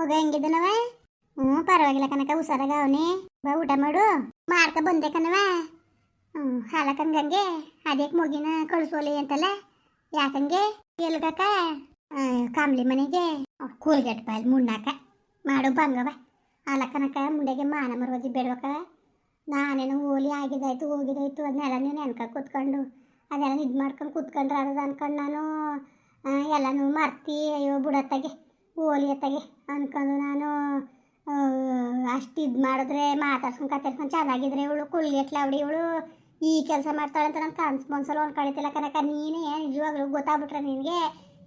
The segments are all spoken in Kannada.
ಮಗ ಹೆಂಗಿದ್ದನವ ಹ್ಞೂ, ಪರವಾಗಿಲ್ಲ ಕನಕ ಹುಷಾರಾಗ ಅವನೇ. ಬಾ, ಊಟ ಮಾಡು. ಮಾಡ್ಕ ಬಂದೆ ಕಣವ. ಹ್ಞೂ ಹಾಲಕಂಗಂಗೆ ಅದೇಕ್ ಮಗಿನ ಕಳಿಸೋಲಿ ಅಂತಲ್ಲ? ಯಾಕಂಗೆ ಎಲ್ಗಕ ಕಾಮ್ಲಿ ಮನೆಗೆ. ಕೂಲ್ಗೆಟ್ ಬಾಯ್ ಮುಣ್ಣಾಕ. ಮಾಡು ಬಂಗವ ಹಾಲಕನಕ ಮುಂಡೆಗೆ ಮಾನ ಮರವಾಗಿ ಬೇಡವಕ್ಕ. ನಾನೇನು ಓಲಿ ಆಗಿದಾಯ್ತು, ಹೋಗಿದಾಯ್ತು ಅದನ್ನೆಲ್ಲ ನೀನು ನೆನ್ಕ ಕೂತ್ಕೊಂಡು. ಅದೆಲ್ಲ ಇದು ಮಾಡ್ಕೊಂಡು ಕೂತ್ಕೊಂಡ್ರೆ ಅನ್ಕೊಂಡು ನಾನು. ಎಲ್ಲನೂ ಮರ್ತಿ, ಅಯ್ಯೋ, ಬುಡತ್ತಾಗೆ, ಓಲಿ ಅತ್ತಾಗೆ. ಅನ್ಕೊಂಡು ನಾನು ಅಷ್ಟು ಇದು ಮಾಡಿದ್ರೆ, ಮಾತಾಡ್ಸ್ಕೊಂಡು ಕತ್ತರ್ಸ್ಕೊಂಡು ಚೆನ್ನಾಗಿದ್ರೆ ಇವಳು ಕುಳ್ಗೆಟ್ಲಾವಡಿ ಇವಳು ಈ ಕೆಲಸ ಮಾಡ್ತಾಳೆ ಅಂತ ನನ್ನ ಕನ್ಸು ಮನ್ಸಲ್ಲಿ ಒಂದು ಕಳಿತಿಲ್ಲ ಕನಕ ನೀನೇ ನಿಜವಾಗ್ಲೂ ಗೊತ್ತಾಗ್ಬಿಟ್ರೆ ನಿನಗೆ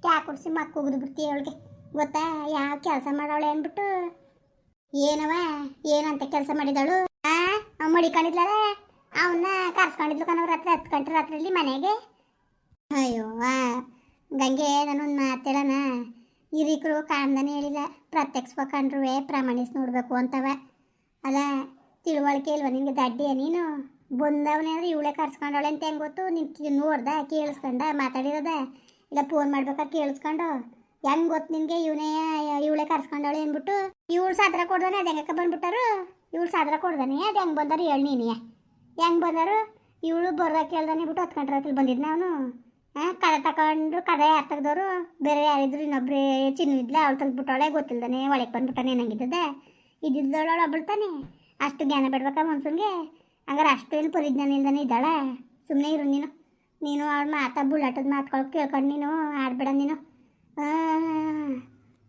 ಟ್ಯಾಕ್ ಕುಡಿಸಿ ಮಕ್ಕ ಬಿಡ್ತೀಯ ಅವಳಿಗೆ. ಗೊತ್ತಾ? ಯಾವ ಕೆಲಸ ಮಾಡವಳೆ ಅಂದ್ಬಿಟ್ಟು, ಏನವ, ಏನಂತ ಕೆಲಸ ಮಾಡಿದಳು? ಆ ಮಡಿಕೊಂಡಿದ್ಲಲ್ಲ ಅವನ್ನ ಕರ್ಸ್ಕೊಂಡಿದ್ಲು ಕಣವ್ ರಾತ್ರಿ, ಹತ್ತು ಗಂಟೆ ರಾತ್ರಿಯಲ್ಲಿ ಮನೆಗೆ. ಅಯ್ಯೋ ಗಂಗೆ, ನಾನೊಂದು ಮಾತೇಳನ ಹಿರೀಕರು ಕಾಣ್ದಾನೆ ಹೇಳಿಲ್ಲ ಪ್ರತ್ಯಕ್ಷ ಕಂಡ್ರುವೆ ಪ್ರಮಾಣಿಸಿ ನೋಡಬೇಕು ಅಂತವ. ಅಲ್ಲ, ತಿಳುವಳಿಕೆ ಇಲ್ವ ನಿನಗೆ ದಡ್ಡಿಯ ನೀನು? ಬಂದವನೇದ್ರೆ ಇವಳೆ ಕರ್ಸ್ಕೊಂಡವಳೆ ಅಂತ ಹೆಂಗೆ ಗೊತ್ತು? ನಿನ್ಗೆ ನೋಡ್ದ, ಕೇಳಿಸ್ಕೊಂಡ, ಮಾತಾಡಿರೋದ? ಇಲ್ಲ ಫೋನ್ ಮಾಡ್ಬೇಕಾದ್ರೆ ಕೇಳಿಸ್ಕೊಂಡು? ಹೆಂಗೆ ಗೊತ್ತು ನಿನಗೆ ಇವನೇ, ಇವಳೆ ಕರ್ಸ್ಕೊಂಡವಳೆ ಅಂದ್ಬಿಟ್ಟು? ಇವಳು ಸಾದ್ರ ಕೊಡ್ದಾನೆ, ಅದು ಹೆಂಗಕ್ಕ ಬಂದ್ಬಿಟ್ಟಾರು? ಇವಳು ಸಾದ್ರ ಕೊಡ್ದಾನೆ, ಅದು ಹೆಂಗೆ ಬಂದಾರು ಹೇಳಿ ನೀನೇ ಹೆಂಗೆ ಬಂದರು? ಇವಳು ಬರ್ದಾಗ ಕೇಳ್ದಾನೆ ಬಿಟ್ಟು ಹತ್ಕೊಂಡ್ರ ಬಂದಿದ್ನ ಅವನು. ಹಾಂ ಕಡೆ ತಗೊಂಡು ಕಡೆ ಯಾರು ತೆಗ್ದವರು ಬೇರೆ ಯಾರಿದ್ರು ಇನ್ನೊಬ್ರು ಚಿನ್ನು ಅವ್ಳು ಅವಳು ತೆಗ್ದ್ಬಿಟ್ಟವಳೆ ಗೊತ್ತಿಲ್ದಾನೆ ಒಳಗೆ ಬಂದ್ಬಿಟ್ಟಾನೆ ಏನಾಗಿದ್ದದೆ ಇದ್ದಿದ್ದವಳು ಒಬ್ಬಳು ತಾನೆ ಅಷ್ಟು ಜ್ಞಾನ ಬಿಡ್ಬೇಕಾ ಮನ್ಸಂಗೆ ಹಂಗಾರೆ ಅಷ್ಟು ಏನು ಪರಿಜ್ಞಾನ ಇಲ್ದಾನೆ ಇದ್ದಾಳೆ? ಸುಮ್ಮನೆ ಇರು ನೀನು. ನೀನು ಅವ್ಳು ಮಾತಾ, ಬುಳ್ಳಾಟದ ಮಾತ್ಕೊಳಕ್ಕೆ ಕೇಳ್ಕೊಂಡು ನೀನು, ಆಡ್ಬೇಡ ನೀನು.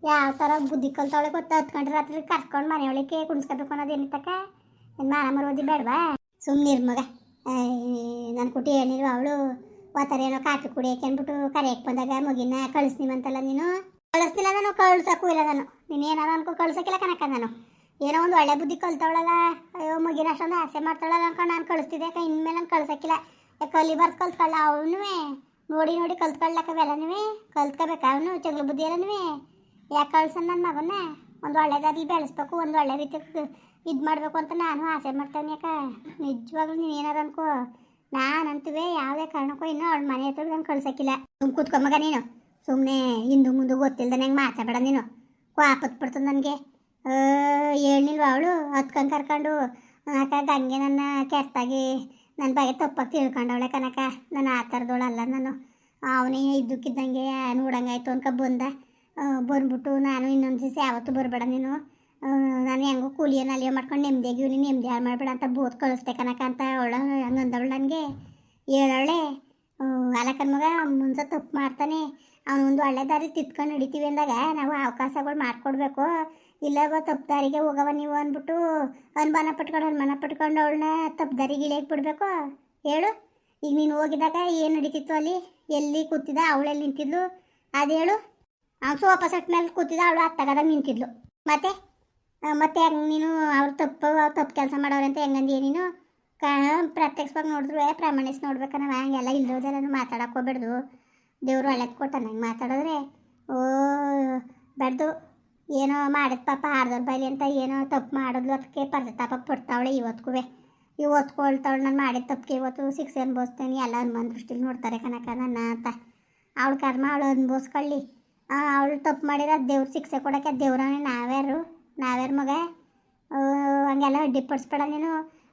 ಯಾವ ಥರ ಬುದ್ಧಿ ಕಲ್ತವಳೆ ಗೊತ್ತಾ? ಗಂಟೆ ರಾತ್ರಿ ಕರ್ಕೊಂಡು ಮನೆಯೊಳಗೆ ಕುಣಿಸ್ಕೋಬೇಕು ಅನ್ನೋದು ಏನಿತ್ತಕ್ಕ? ಮಾನ ಮರೋದಿ ಬೇಡವಾ? ಸುಮ್ಮನಿರ್ ಮಗ. ನನ್ನ ಕುಟಿ ಏನಿಲ್ವ ಅವಳು? ಓತಾರೆ ಏನೋ ಕಾಫಿ ಕುಡಿಯಕ್ಕೆ ಅಂದ್ಬಿಟ್ಟು ಕರೆಯಕ್ಕೆ ಬಂದಾಗ ಮುಗಿನ ಕಳಿಸ್ತೀವಂತಲ್ಲ ನೀನು. ಕಳಿಸ್ತಿಲ್ಲ ನಾನು, ಕಳ್ಸಕ್ಕೂ ಇಲ್ಲ ನಾನು. ನೀನು ಏನಾರ ಅನ್ಕೊ, ಕಳ್ಸಕ್ಕಿಲ್ಲ ಕನಕ ನಾನು. ಏನೋ ಒಂದು ಒಳ್ಳೆ ಬುದ್ಧಿ ಕಲ್ತವಳಲ್ಲ. ಅಯ್ಯೋ, ಮುಗಿನ ಅಷ್ಟೊಂದು ಆಸೆ ಮಾಡ್ತಾಳಲ್ಲ ಅನ್ಕೊಂಡು ನಾನು ಕಳಿಸ್ತಿದ್ದೆ ಯಾಕೆ ಇನ್ಮೇಲೆ ನಾನು ಕಳ್ಸಕ್ಕಿಲ್ಲ. ಕಲಿ ಬರ್ದು ಕಲ್ತ್ಕೊಳ್ಳ ಅವನು ನೋಡಿ ನೋಡಿ ಕಲ್ತ್ಕೊಳ್ಳಕ್ಕವೆಲ್ಲನೂ ಕಲ್ತ್ಕೋಬೇಕಾ ಅವನು, ಚಗ್ಲ ಬುದ್ಧಿ ಎಲ್ಲನೂ ಯಾಕೆ ಕಳ್ಸನ್ ನನ್ನ ಮಗನ ಒಂದು ಒಳ್ಳೆದಾಗಿ ಬೆಳೆಸ್ಬೇಕು, ಒಂದು ಒಳ್ಳೆ ರೀತಿ ಇದು ಮಾಡಬೇಕು ಅಂತ ನಾನು ಆಸೆ ಮಾಡ್ತೇನೆ ಯಾಕೆ ನಿಜವಾಗ್ಲೂ ನೀನು ಏನಾರ ಅನ್ಕೋ. ನಾನಂತುವೆ ಯಾವುದೇ ಕಾರಣಕ್ಕೂ ಇನ್ನೂ ಅವಳ ಮನೆ ಹತ್ರ ನಂಗೆ ಕಳ್ಸಕ್ಕಿಲ್ಲ. ಸುಮ್ ಮಗ ನೀನು. ಸುಮ್ಮನೆ ಹಿಂದು ಮುಂದೆ ಗೊತ್ತಿಲ್ದ ನಂಗೆ ಮಾತಾಡಬೇಡ ನೀನು. ವಾಪತ್ ಬಿಡ್ತದೆ ನನಗೆ. ಹೇಳಿಲ್ವ ಅವಳು? ಹತ್ಕೊಂಡು ಕರ್ಕೊಂಡು. ಅಕ್ಕ ಗಂಗೆ ನನ್ನ ಕೆಟ್ಟಾಗಿ ನನ್ನ ಬಗ್ಗೆ ತಪ್ಪಾಗಿ ತಿಳ್ಕೊಂಡವಳೆ ಕನಕ. ನಾನು ಆ ಥರದವಳಲ್ಲ ನಾನು. ಅವನೇ ಇದ್ದಕ್ಕಿದ್ದಂಗೆ ನೋಡಂಗಾಯ್ತು ಅನ್ಕ ಬಂದ. ಬಂದ್ಬಿಟ್ಟು ನಾನು ಇನ್ನೊಂದು ದಿವಸ ಯಾವತ್ತೂ ಬರಬೇಡ ನೀನು. ನಾನು ಹೆಂಗೋ ಕೂಲಿಯನ್ನು ಅಲ್ಲಿಯೋ ಮಾಡ್ಕೊಂಡು ನೆಮ್ಮದಿಯಾಗಿ ಇವ್ನಿ ನೆಮ್ಮದಿ ಹಾಳು ಮಾಡಬೇಡ ಅಂತ ಬೋತ್ ಕಳಿಸ್ದೆ ಕನಕ ಅಂತ. ಹಂಗೆ ಅಂದವಳು ನನಗೆ. ಹೇಳವಳೆ ಅಲಕನ್ ಮಗ ಮುಂಚೆ ತಪ್ಪು ಮಾಡ್ತಾನೆ. ಅವನು ಒಂದು ಒಳ್ಳೆ ದಾರಿ ತಿತ್ಕೊಂಡು ಹಿಡಿತೀವಿ ಅಂದಾಗ ನಾವು ಅವಕಾಶಗಳು ಮಾಡಿಕೊಡ್ಬೇಕು. ಇಲ್ಲ ಬಾ ತಪ್ಪು ದಾರಿಗೆ ಹೋಗವ ನೀವು ಅಂದ್ಬಿಟ್ಟು ಅನುಮಾನ ಪಟ್ಕೊಂಡು ಅನುಮಾನ ಪಟ್ಕೊಂಡು ಅವಳನ್ನ ತಪ್ಪು ದಾರಿಗೆ ಇಳಿಯಕ್ಕೆ ಬಿಡಬೇಕು. ಹೇಳು. ಈಗ ನೀನು ಹೋಗಿದಾಗ ಏನು ನಡೀತಿತ್ತು ಅಲ್ಲಿ? ಎಲ್ಲಿ ಕೂತಿದ್ದ? ಅವಳೆಲ್ಲಿ ನಿಂತಿದ್ಲು? ಅದು ಹೇಳು. ಅವ್ನು ಸೋಫಾ ಸೆಟ್ ಮೇಲೆ ಕೂತಿದ್ದ, ಅವಳು ಹತ್ತಾಗದಾಗ ನಿಂತಿದ್ಲು. ಮತ್ತೆ? ಮತ್ತೆ ಹೆಂಗೆ ನೀನು ಅವ್ರು ತಪ್ಪು ಅವ್ರು ತಪ್ಪು ಕೆಲಸ ಮಾಡೋರು ಅಂತ ಹೆಂಗಂದಿ ನೀನು? ಕ, ಪ್ರತ್ಯಕ್ಷವಾಗಿ ನೋಡಿದ್ರು ಪ್ರಾಮಾಣಿಸ್ ನೋಡ್ಬೇಕು ನಾವು ಹಂಗೆಲ್ಲ ಇಲ್ದೋದೆಲ್ಲ ಮಾತಾಡಕ್ಕೆ ಹೋಗ್ಬೇಡ್ದು. ದೇವ್ರು ಒಳ್ಳೇದು ಕೊಟ್ಟಾನ ನಂಗೆ ಮಾತಾಡಿದ್ರೆ, ಓ ಬಡ್ದು ಏನೋ ಮಾಡಿದ ಪಾಪ ಆರ್ದವ್ರ ಬೈಲಿ ಅಂತ ಏನೋ ತಪ್ಪು ಮಾಡಿದ್ಲು ಅದಕ್ಕೆ ಪರ್ತಾಪ ಪಡ್ತಾವಳೆ ಇವತ್ತಿಗೂ ಓದ್ಕೊಳ್ತಾವಳು ನಾನು ಮಾಡಿದ ತಪ್ಪಿಗೆ ಇವತ್ತು ಶಿಕ್ಷೆ ಅನ್ಭವಿಸ್ತೇನೆ, ಎಲ್ಲ ಅನುಮಾನ ದೃಷ್ಟಿಲಿ ನೋಡ್ತಾರೆ ಕಣಕ ನನ್ನ ಅಂತ. ಅವಳು ಕರ್ಮ, ಅವಳು ಅನ್ಭವಿಸ್ಕೊಳ್ಳಿ. ಅವಳು ತಪ್ಪು ಮಾಡಿದ್ರೆ ದೇವ್ರು ಶಿಕ್ಷೆ ಕೊಡೋಕ್ಕೆ ದೇವ್ರನೇ ನಾವ್ಯಾರು? ನಾವ್ಯಾರು ಮಗ? ಹಂಗೆಲ್ಲ ಡಿಪ್ಪಡ್ಸ್ಬೇಡ ನೀನು.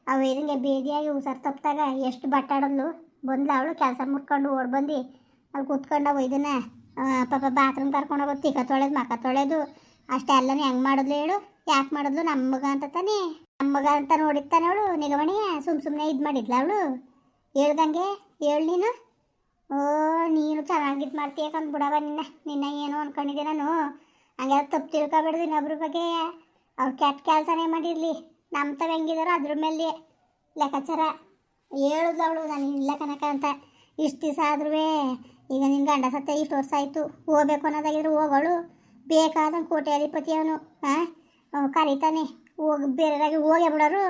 ಅವು ಇದಂಗೆ ಬೇದಿಯಾಗಿ ಹುಷಾರು ತಪ್ಪಿದಾಗ ಎಷ್ಟು ಬಟ್ಟಾಡದ್ಲು ಬಂದ್ಲು ಅವಳು ಕೆಲಸ ಮುಟ್ಕೊಂಡು ಓಡ್ ಬಂದು ಅಲ್ಲಿ ಕೂತ್ಕೊಂಡು ಇದನ್ನ ಆ, ಪಾಪ ಬಾತ್ರೂಮ್ ಕರ್ಕೊಂಡು ಹೋಗೋದು ತಿಕ್ಕ ತೊಳೆದು ಮಕ ತೊಳೆದು. ಅಷ್ಟೆಲ್ಲನೂ ಹೆಂಗೆ ಮಾಡಿದ್ಲು ಹೇಳು? ಯಾಕೆ ಮಾಡಿದ್ಲು? ನಮ್ಮಗ ಮಗ ಅಂತ ತಾನೇ? ನಮ್ಮಗ ಮಗ ಅಂತ ನೋಡಿರ್ತಾನೆ ಅವಳು ನಿಗಮಣಿ? ಸುಮ್ ಸುಮ್ಮನೆ ಇದು ಮಾಡಿದ್ಲ ಅವಳು? ಹೇಳ್ದಂಗೆ ಹೇಳು ನೀನು. ಓ ನೀನು ಚೆನ್ನಾಗಿದ್ದು ಮಾಡ್ತೀಯ ಕಂದು ಬಿಡವ ನಿನ್ನ. ನಿನ್ನ ಏನು ಅನ್ಕೊಂಡಿದ್ದೆ ನಾನು. ಹಂಗೆಲ್ಲ ತಪ್ಪು ತಿಳ್ಕೊಬೇಡ್ದು ಇನ್ನೊಬ್ರ ಬಗ್ಗೆ. ಅವ್ರು ಕೆಟ್ಟ ಕೆಲಸನೇ ಮಾಡಿರಲಿ. ನಮ್ಮ ತವ ಹೆಂಗಿದಾರೋ ಅದ್ರ ಮೇಲೆ ಲೆಕ್ಕಾಚಾರ. ಹೇಳಿದ್ಲು ಅವಳು ನಾನು ಇಲ್ಲ ಕನಕ ಅಂತ. ಇಷ್ಟು ದಿವಸ ಆದ್ರೂ ಈಗ ನಿನ್ನ ಗಂಡ ಸತ್ತ ಇಷ್ಟು ವರ್ಷ ಆಯಿತು. ಹೋಗ್ಬೇಕು ಅನ್ನೋದಾಗಿದ್ರೆ ಹೋಗೋಳು. ಬೇಕಾದಂಗೆ ಕೋಟ್ಯಾಧಿಪತಿ ಅವನು ಹಾಂ ಕರೀತಾನೆ. ಹೋಗಿ ಬೇರೆದಾಗಿ ಹೋಗೇ ಬಿಡೋರು.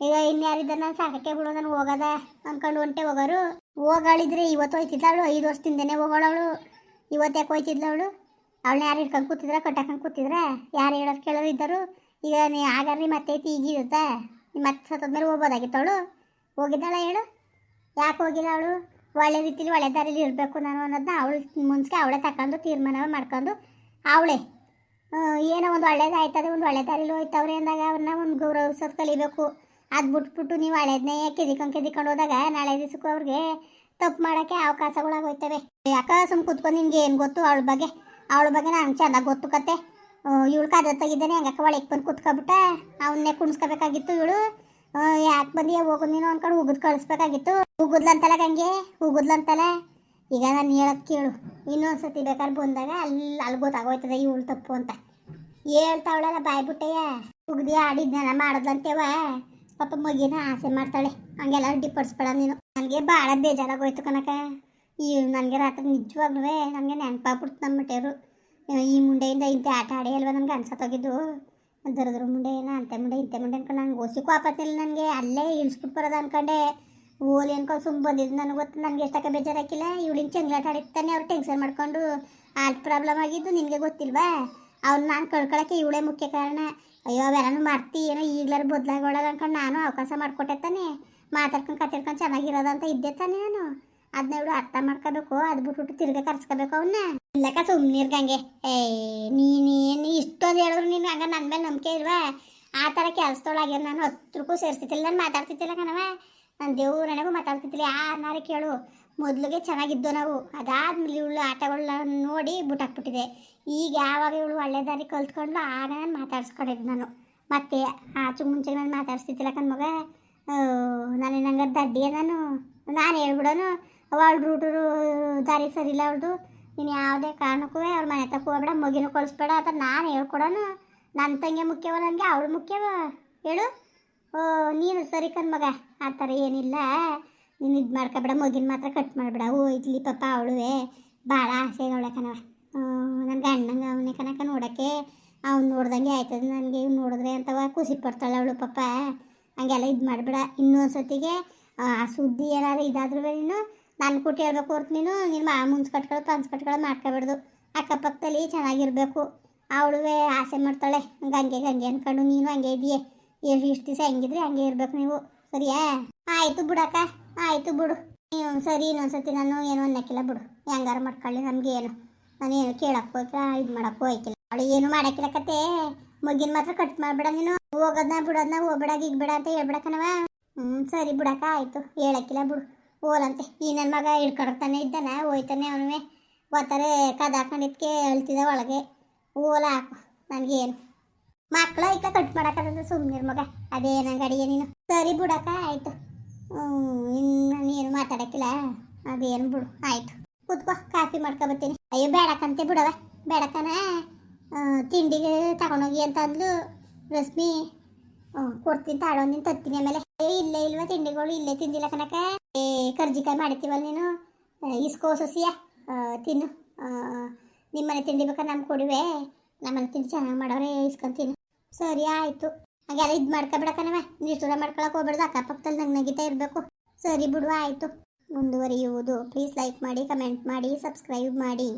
ಈಗ ಇನ್ಯಾರಿದ್ದ ನಾನು ಸಾಕಕ್ಕೆ ಬಿಡೋ, ನಾನು ಹೋಗೋದ ಅನ್ಕೊಂಡು ಹೊಂಟೆ ಹೋಗೋರು. ಹೋಗಳಿದ್ರೆ ಇವತ್ತು ಹೋಯ್ತಿದ್ದಳು ಐದು ವರ್ಷದಿಂದನೇ ಹೋಗೋಳವಳು ಇವತ್ತು ಯಾಕೆ ಹೋಯ್ತಿದ್ಲ ಅವಳು? ಅವಳನ್ನ ಯಾರು ಹಿಡ್ಕೊಂಡು ಕೂತಿದ್ರ? ಕಟ್ಟಾಕೊಂಡು ಕೂತಿದ್ರ? ಯಾರು ಹೇಳೋರು ಕೇಳೋರು ಇದ್ದರು? ಈಗ ನೀ ಆಗಾರಿ ಮತ್ತೆ ಈಗಿರುತ್ತೆ ಈಗಿರುತ್ತಾ ಮತ್ತೆ ಸತ್ತದ್ಮೇಲೆ ಹೋಗ್ಬೋದಾಗಿತ್ತು ಅವಳು? ಹೋಗಿದ್ದಾಳ ಹೇಳು? ಯಾಕೆ ಹೋಗಿಲ್ಲ ಅವಳು? ಒಳ್ಳೆ ರೀತಿಲಿ ಒಳ್ಳೆ ದಾರಿಲಿ ಇರಬೇಕು ನಾನು ಅನ್ನೋದನ್ನ ಅವಳು ಮುಂಚೆ ಅವಳೇ ತಕೊಂಡು ತೀರ್ಮಾನ ಮಾಡ್ಕೊಂಡು ಅವಳೇ. ಏನೋ ಒಂದು ಒಳ್ಳೇದು ಆಯ್ತದೆ ಒಂದು ಒಳ್ಳೆ ದಾರಿಲಿ ಹೋಯ್ತವ್ರೆ ಅಂದಾಗ ಅವ್ರನ್ನ ಒಂದು ಗೌರವಿಸೋದು ಕಲಿಬೇಕು. ಅದು ಬಿಟ್ಬಿಟ್ಟು ನೀವು ಹಳೇದನ್ನೇ ಕೆದಿಕೊಂಡು ಕೆದಿಕೊಂಡು ಹೋದಾಗ ನಾಳೆ ದಿವಸಕ್ಕೂ ಅವ್ರಿಗೆ ತಪ್ಪು ಮಾಡೋಕ್ಕೆ ಅವಕಾಶಗಳಾಗೋಯ್ತವೆ. ಯಾಕೆ ಸುಮ್ ಕೂತ್ಕೊಂಡು ನಿನ್ಗೆ ಏನು ಗೊತ್ತು ಅವಳ ಬಗ್ಗೆ? ಅವಳ ಬಗ್ಗೆ ನಂಗೆ ಚೆನ್ನಾಗಿ ಗೊತ್ತು ಕತೆ ಇವಳು ಕದ ತೆಗಿದ್ದಾನೆ ಹಂಗಕ್ಕ ಒಳಗೆ ಬಂದು ಕುತ್ಕೊಬಿಟ್ಟೆ, ಅವನ್ನೇ ಕುಣಿಸ್ಕೋಬೇಕಾಗಿತ್ತು ಇವಳು. ಯಾಕೆ ಬಂದಿ ಹೋಗು ನೀನು ಅನ್ಕೊಂಡು ಉಗಿದ್ ಕಳಿಸ್ಬೇಕಾಗಿತ್ತು. ಉಗುದ್ಲಂತಲ್ಲ ಗಂಗೆ ಉಗುದ್ಲಂತಲ್ಲ ಈಗ ನಾನು ಹೇಳೋದು ಕೇಳು ಇನ್ನೊಂದ್ಸತಿ ಬೇಕಾದ್ರೆ ಬಂದಾಗ ಅಲ್ಲಿ ಅಲ್ಲಿ ಗೊತ್ತಾಗೋಯ್ತದೆ ಇವಳು ತಪ್ಪು ಅಂತ. ಹೇಳ್ತಾವಳಲ್ಲ ಬಾಯ್ಬಿಟ್ಟೆಯ ಉಗ್ದಿ ಆಡಿದ್ನ ಮಾಡೋದ್ಲಂತೇವ ಪಾಪ ಮಗಿನ ಆಸೆ ಮಾಡ್ತಾಳೆ, ಹಂಗೆಲ್ಲ ಡಿಪಡಿಸ್ಬೇಡ ನೀನು. ನನಗೆ ಭಾಳ ಬೇಜಾರಾಗೋಯ್ತು ಕನಕ ಈ ನನಗೆ ರಾತ್ರಿ ನಿಜವಾಗ್ಲೂ ನನಗೆ ನೆನಪಾಗ್ಬಿಡ್ತು ನಮ್ಮ ಮಟ್ಟೆಯವರು ಈ ಮುಂಡೆಯಿಂದ ಇಂತೆ ಆಟ ಆಡಿ ಅಲ್ವ ನನಗೆ ಅನ್ಸತ್ತೋಗಿದ್ದು ದರದ್ರ ಮುಂಡೆ ಏನ, ಅಂತೆ ಮುಂಡೆ, ಇಂತೆ ಮುಂಡೆ ಅನ್ಕೊಂಡು ನನಗೆ ಓಸಿಕ್ಕೂ ಆಪತ್ತಿಲ್ಲ ನನಗೆ. ಅಲ್ಲೇ ಇಳಿಸ್ಬಿಟ್ಟು ಬರೋದು ಅನ್ಕೊಂಡೆ. ಓಲಿ ಅನ್ಕೊಂಡು ಸುಮ್ಮ ಬಂದಿದ್ದು ನನಗೆ ಗೊತ್ತು, ನನಗೆ ಎಷ್ಟಕ್ಕೆ ಬೇಜಾರಾಕಿಲ್ಲ. ಇವಳಿನ ಚೆಂಗ್ಲಾಟ ಆಡಿತ್ತಾನೆ ಅವ್ರು ಟೆನ್ಷನ್ ಮಾಡ್ಕೊಂಡು ಆಲ್ಟ್ ಪ್ರಾಬ್ಲಮ್ ಆಗಿದ್ದು ನಿನಗೆ ಗೊತ್ತಿಲ್ವಾ? ಅವ್ನು ನಾನು ಕಳ್ಕೊಳಕ್ಕೆ ಇವಳೇ ಮುಖ್ಯ ಕಾರಣ. ಅಯ್ಯೋ ಅವೆಲ್ಲನೂ ಮಾಡ್ತಿ, ಏನೋ ಈಗ್ಲಾರು ಬದಲಾಗೋಳಲ್ಲ ಅನ್ಕೊಂಡು ನಾನು ಅವಕಾಶ ಮಾಡ್ಕೊಟ್ಟೆ ತಾನೆ. ಮಾತಾಡ್ಕೊಂಡು ಕತ್ತಿಡ್ಕೊಂಡು ಚೆನ್ನಾಗಿರೋದಂತ ಇದ್ದೆ ತಾನೆ ನಾನು ಅದನ್ನ ಇವಳು ಅರ್ಥ ಮಾಡ್ಕೋಬೇಕು, ಅದು ಬಿಟ್ಬಿಟ್ಟು ತಿರ್ಗ ಕರ್ಸ್ಕೋಬೇಕು ಅವನ್ನ ಇಲ್ಲಕ್ಕ ಸುಮ್ಮನಿರ್ಗಂಗೆ ಏ ನೀನೇನು ಇಷ್ಟೊಂದು ಹೇಳಿದ್ರು ನೀನು ಹಂಗ ನನ್ನ ಮೇಲೆ ನಂಬಿಕೆ ಇಲ್ವಾ? ಆ ಥರ ಕೆಲಸದೊಳಗೆ ನಾನು, ಹತ್ರಕ್ಕೂ ಸೇರಿಸ್ತಿದ್ದಿಲ್ಲ ನಾನು ಮಾತಾಡ್ತಿದ್ದಿಲ್ಲ ಕಣವ ನಾನು ದೇವ್ರ ನನಗೂ ಮಾತಾಡ್ತಿದ್ದಿಲ್ಲ ಯಾರನ್ನಾರು ಕೇಳು. ಮೊದಲಿಗೆ ಚೆನ್ನಾಗಿದ್ದು ನಾವು. ಅದಾದ್ಮೇಲೆ ಇವಳು ಆಟಗಳನ್ನ ನೋಡಿ ಬಿಟ್ಟಾಕ್ಬಿಟ್ಟಿದೆ ಈಗ ಯಾವಾಗ ಇವಳು ಒಳ್ಳೆ ದಾರಿ ಕಲ್ತ್ಕೊಂಡ್ಲು ಆಗ ನಾನು ಮಾತಾಡ್ಸ್ಕೊಂಡಿದ್ದು ನಾನು. ಮತ್ತೆ ಆಚೆ ಮುಂಚೆ ನಾನು ಮಾತಾಡ್ಸ್ತಿದ್ದಿಲ್ಲ ಕಣ್ಮಗ ನಾನು ನಂಗೆ ದಡ್ಡಿಯ ನಾನು. ನಾನು ಹೇಳ್ಬಿಡೋನು. ಅವಳು ರೂಟು ದಾರಿ ಸರಿ ಇಲ್ಲ ಅವಳದು. ನೀನು ಯಾವುದೇ ಕಾರಣಕ್ಕೂ ಅವ್ರ ಮನೆ ತಕ್ಕ ಹೋಗ್ಬೇಡ, ಮಗಿನೂ ಕಳಿಸ್ಬೇಡ ಅಂತ ನಾನು ಹೇಳ್ಕೊಡೋನು. ನನ್ನ ತಂಗಿ ಮುಖ್ಯವ ನನಗೆ, ಅವಳು ಮುಖ್ಯವ? ಹೇಳು. ಓ, ನೀನು ಸರಿ ಕಣ್ಮಗ ಆ ಥರ ಏನಿಲ್ಲ. ನೀನು ಇದು ಮಾಡ್ಕೊಬೇಡ, ಮಗಿನ ಮಾತ್ರ ಕಟ್ ಮಾಡಬೇಡ. ಓ ಇಡ್ಲಿ ಪಾಪ ಅವಳುವೆ. ಭಾಳ ಆಸೆ ಅವಳೆ ಕಣವ ನನ್ನ ಗಂಡಂಗೆ ಅವನೇ ಕನಕ ನೋಡೋಕ್ಕೆ. ಅವ್ನು ನೋಡ್ದಂಗೆ ಆಯ್ತದ ನನಗೆ, ಇವ್ನು ನೋಡಿದ್ರೆ ಅಂತವ ಖುಷಿ ಪಡ್ತಾಳೆ ಅವಳು ಪಾಪ. ಹಂಗೆಲ್ಲ ಇದು ಮಾಡಬೇಡ. ಇನ್ನೊಂದು ಸತಿಗೆ ಆ ಸುದ್ದಿ ಏನಾದ್ರು ಇದಾದ್ರೂ ನೀನು ನಾನು ಕೂಟಿ ಹೇಳ್ಬೇಕು ಹೊರ್ತು ನೀನು ನಿನ್ನ ಮಾ ಮುಂಚೆ ಕಟ್ಗಳು ಪಂಚ ಕಟ್ಗಳು ಮಾಡ್ಕೊಬಾರ್ದು ಅಕ್ಕಪಕ್ಕದಲ್ಲಿ ಚೆನ್ನಾಗಿರಬೇಕು. ಅವಳುವೆ ಆಸೆ ಮಾಡ್ತಾಳೆ. ಗಂಗೆ ಗಂಗೆ ಅಂದ್ಕೊಂಡು ನೀನು ಹಂಗೆ ಇದೆಯೇ. ಎಷ್ಟು ಇಷ್ಟು ದಿವಸ ಹೆಂಗಿದ್ರೆ ಹಂಗೆ ಇರ್ಬೇಕು ನೀವು. ಸರಿಯಾ? ಆಯಿತು ಬಿಡಕ್ಕ, ಆಯಿತು ಬಿಡು. ನೀವು ಸರಿ ಇನ್ನೊಂದ್ಸತಿ ನಾನು ಏನು ಅನ್ನಕ್ಕಿಲ್ಲ ಬಿಡು. ಹೆಂಗಾರ ಮಾಡ್ಕೊಳ್ಳಿ ನನಗೆ ಏನು. ನಾನು ಏನು ಕೇಳಕ್ಕೆ ಹೋಯ್ತ ಇದು ಮಾಡಕ್ಕೆ ಹೋಯ್ತಿಲ್ಲ ಅವಳು ಏನು ಮಾಡಕ್ಕಿಲ್ಲ ಕತೆ. ಮಗಿನ ಮಾತ್ರ ಕಟ್ ಮಾಡಬೇಡ ನೀನು. ಹೋಗೋದನ್ನ ಬಿಡೋದನ್ನ ಹೋಗ್ಬೇಡ ಗಿಗ್ಬೇಡ ಅಂತ ಹೇಳ್ಬಿಡಕ್ಕನವ ಹ್ಞೂ ಸರಿ ಬಿಡಕ್ಕ, ಆಯಿತು. ಹೇಳಕ್ಕಿಲ್ಲ ಬಿಡು. ಓಲಂತೆ ಈ ನನ್ನ ಮಗ ಹಿಡ್ಕೊಡ್ತಾನೆ ಇದ್ದಾನೆ, ಹೋಯ್ತಾನೆ ಅವನುವೆ. ಓದ್ತಾರೆ ಕದ ಹಾಕೊಂಡಿದ್ಕೆ ಅಳ್ತಿದ ಒಳಗೆ. ಓಲ ಹಾಕು, ನನಗೇನು. ಮಕ್ಳು ಐತ ಕಟ್ ಮಾಡಕ್ಕದ ಸುಮ್ಮನಿರ್ ಮಗ. ಅದೇ ನಂಗೆ ಅಡಿಗೆ ನೀನು. ಸರಿ ಬಿಡಕ್ಕ, ಆಯಿತು. ಇನ್ನು ನೀನು ಮಾತಾಡಕ್ಕಿಲ್ಲ. ಅದೇನು ಬಿಡು, ಆಯಿತು. ಕೂತ್ಕೋ, ಕಾಫಿ ಮಾಡ್ಕೊಬತ್ತೀನಿ ಅಯ್ಯೋ, ಬೇಡಕ್ಕಂತೆ ಬಿಡವ, ಬೇಡಕ್ಕನ. ತಿಂಡಿಗೆ ತಗೊಂಡೋಗಿ ಅಂತ ಅಂದ್ಲು ರಶ್ಮಿ. ಕೊಡ್ತೀನಿ ತಾಡೋ ನೀನು ತತ್ತೀನಿ ಆಮೇಲೆ. ಇಲ್ಲೇ ಇಲ್ವಾ ತಿಂಡಿಗಳು, ಇಲ್ಲೇ ತಿಂದಿಲ್ಲ ಕನಕ ಏ, ಕರ್ಜಿಕಾಯಿ ಮಾಡಿರ್ತೀವಲ್ಲ ನೀನು? ಇಸ್ಕೋ ಸೊಸಿಯ ತಿನ್ನು. ನಿಮ್ಮನೆ ತಿಂಡಿ ಬೇಕಾದ್ರೆ ನಮ್ಗೆ ಕೊಡುವೆ. ನಮ್ಮನೆ ತಿಂಡಿ ಚೆನ್ನಾಗಿ ಮಾಡೋರೆ ಇಸ್ಕೊಂತೀನಿ ಸರಿ, ಆಯಿತು. ಹಾಗೆಲ್ಲ ಇದು ಮಾಡ್ಕೊಬೇಡಕನವ ನಿಷ್ಠುರ ಮಾಡ್ಕೊಳಕ್ಕೆ ಹೋಗ್ಬಾರ್ದು ಅಕ್ಕಪಕ್ಕದಲ್ಲಿ ನಂಗೆ ನಗಿತಾ ಇರಬೇಕು. ಸರಿ ಬಿಡುವ ಆಯಿತು. ಮುಂದುವರಿಯುವುದು. ಪ್ಲೀಸ್ ಲೈಕ್ ಮಾಡಿ ಕಮೆಂಟ್ ಮಾಡಿ ಸಬ್ಸ್ಕ್ರೈಬ್ ಮಾಡಿ.